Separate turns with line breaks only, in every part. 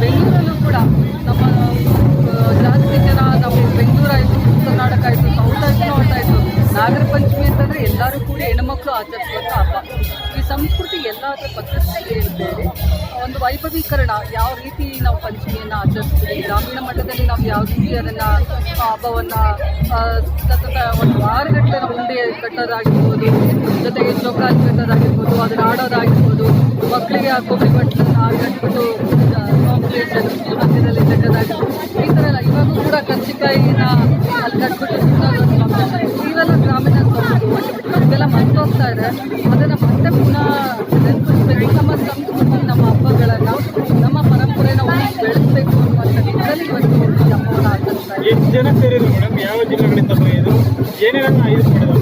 ಬೆಂಗಳೂರಲ್ಲೂ ಕೂಡ ನಮ್ಮ ಜಾಸ್ತಿ ಜನ ನಾವು ಆಯಿತು ಆಯಿತು ಎಲ್ಲರೂ ಕೂಡ ಹೆಣ್ಮಕ್ಳು ಆಚರಿಸುವಂತ ಹಬ್ಬ ಈ ಸಂಸ್ಕೃತಿ ಎಲ್ಲದರ ಪದ್ಧತಿ ಅಂತೇಳಿ ಒಂದು ವೈಭವೀಕರಣ ಯಾವ ರೀತಿ ನಾವು ಪಂಚಮಿಯನ್ನು ಆಚರಿಸ್ತೀವಿ? ಗ್ರಾಮೀಣ ಮಟ್ಟದಲ್ಲಿ ನಾವು ಯಾವ ರೀತಿ ಅದನ್ನು ಹಬ್ಬವನ್ನು ಸತತ ಒಂದು ವಾರಗಟ್ಟಲೆ ನಾವು ಉಂಡೆ ಕಟ್ಟೋದಾಗಿರ್ಬೋದು ಜೊತೆಗೆ ಚೌಕಾಸಿ ಕಟ್ಟೋದಾಗಿರ್ಬೋದು, ಅದನ್ನು ಆಡೋದಾಗಿರ್ಬೋದು, ಮಕ್ಕಳಿಗೆ ಆ ಕೊಬ್ಬರಿ ಬಟ್ಟಲನ್ನು ಕಟ್ಬಿಟ್ಟು ಮಧ್ಯದಲ್ಲಿ ಕಟ್ಟೋದಾಗಿರ್ಬೋದು ಈ ಥರ ಎಲ್ಲ ಇವಾಗೂ ಕೂಡ ಕಚ್ಚಿಕಾಯಿನ ಅಲ್ಲಿ ಕಟ್ಬಿಟ್ಟು ಇವೆಲ್ಲ ಗ್ರಾಮೀಣ ಇದೆಲ್ಲ ಮರ್ತೋಗ್ತಾ ಇದೆ ಅದನ್ನು ಮತ್ತೆ ಪುನಃ
ಎಷ್ಟು ಜನ ಸೇರಿದ್ರು ಮೇಡಮ್ ಯಾವ ಜಿಲ್ಲೆಗಳಿಂದ ಬಂದಿದ್ರು ಏನೇನನ್ನ ಆಯ್ದು ಮಾಡಿದ್ರು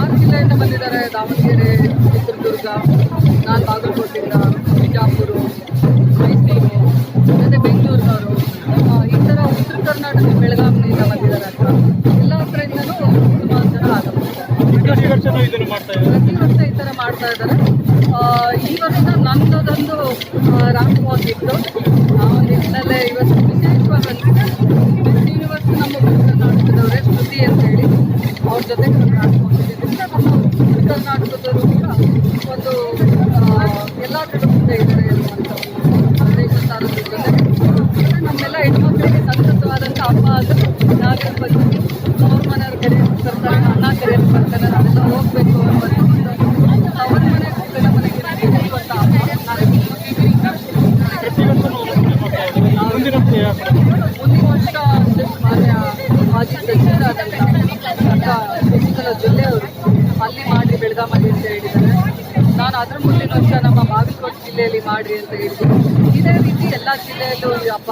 ಆರು ಜಿಲ್ಲೆಯಿಂದ ಬಂದಿದ್ದಾರೆ. ದಾವಣಗೆರೆ ಚಿತ್ರದುರ್ಗ ನಾನು ಬಾಗಲಕೋಟೆಯಿಂದ ಬಿಜಾಪುರ ಮೈಸೂರು ಮತ್ತು ಬೆಂಗಳೂರಿನವರು. ಈ ಥರ ಉತ್ತರ ಕರ್ನಾಟಕ ಬೆಳಗಾವಿನಿಂದ ಬಂದಿದ್ದಾರೆ ಅಂತ. ಎಲ್ಲ ಕಡೆಯಿಂದನೂ ಸುಮಾರು ಜನ ಆಗುತ್ತೆ
ಪ್ರತಿ
ವರ್ಷ ಈ ಥರ ಮಾಡ್ತಾ ಇದ್ದಾರೆ. ಈ ವರ್ಷ ನನ್ನದೊಂದು ರಾಮ್ಕೋಸ್ ಇತ್ತು. ಆ ನಿಟ್ಟಿನಲ್ಲೇ ಇವತ್ತು ನಮ್ಮ ಕರ್ನಾಟಕದವರೇ ಶ್ರುತಿ ಅಂತೇಳಿ ಅವ್ರ ಜೊತೆ ಇದರಿಂದ ನಮ್ಮ ಕರ್ನಾಟಕದವರು ಕೂಡ ಒಂದು ಆ, ಎಲ್ಲದರಲ್ಲೂ ಮುಂದೆ ಇದ್ದಾರೆ ಅನ್ನುವಂಥ ಸಂದೇಶ ನಮ್ಮೆಲ್ಲ ಹೆಣ್ಮಕ್ಳಿಗೆ ಸಂತಸವಾದಂಥ ಹಬ್ಬ ಆದರೂ ನಾಗರ ಪಂಚಮಿ ಅವ್ರ ಮನೆಯವ್ರ ಕರೆಯನ್ನು ಬರ್ತಾರೆ ಅಣ್ಣ ಕರೆಯನ್ನು ಬರ್ತಾರೆ ನಾವೆಲ್ಲ ಹೋಗ್ಬೇಕು ಶಶಿಕಲಾ ಜೊಲ್ಲೆ ಅವರು ಅಲ್ಲಿ ಮಾಡಿ ಬೆಳಗಾಮಲ್ಲಿ ಅಂತ ಹೇಳಿದ್ದಾರೆ. ನಾನು ಅದರ ಮುಂದಿನ ವರ್ಷ ನಮ್ಮ ಬಾಗಲಕೋಟೆ ಜಿಲ್ಲೆಯಲ್ಲಿ ಮಾಡಿ ಅಂತ ಹೇಳಿದ್ದೀನಿ. ಇದೇ ರೀತಿ ಎಲ್ಲ ಜಿಲ್ಲೆಯಲ್ಲೂ ಈ ಹಬ್ಬ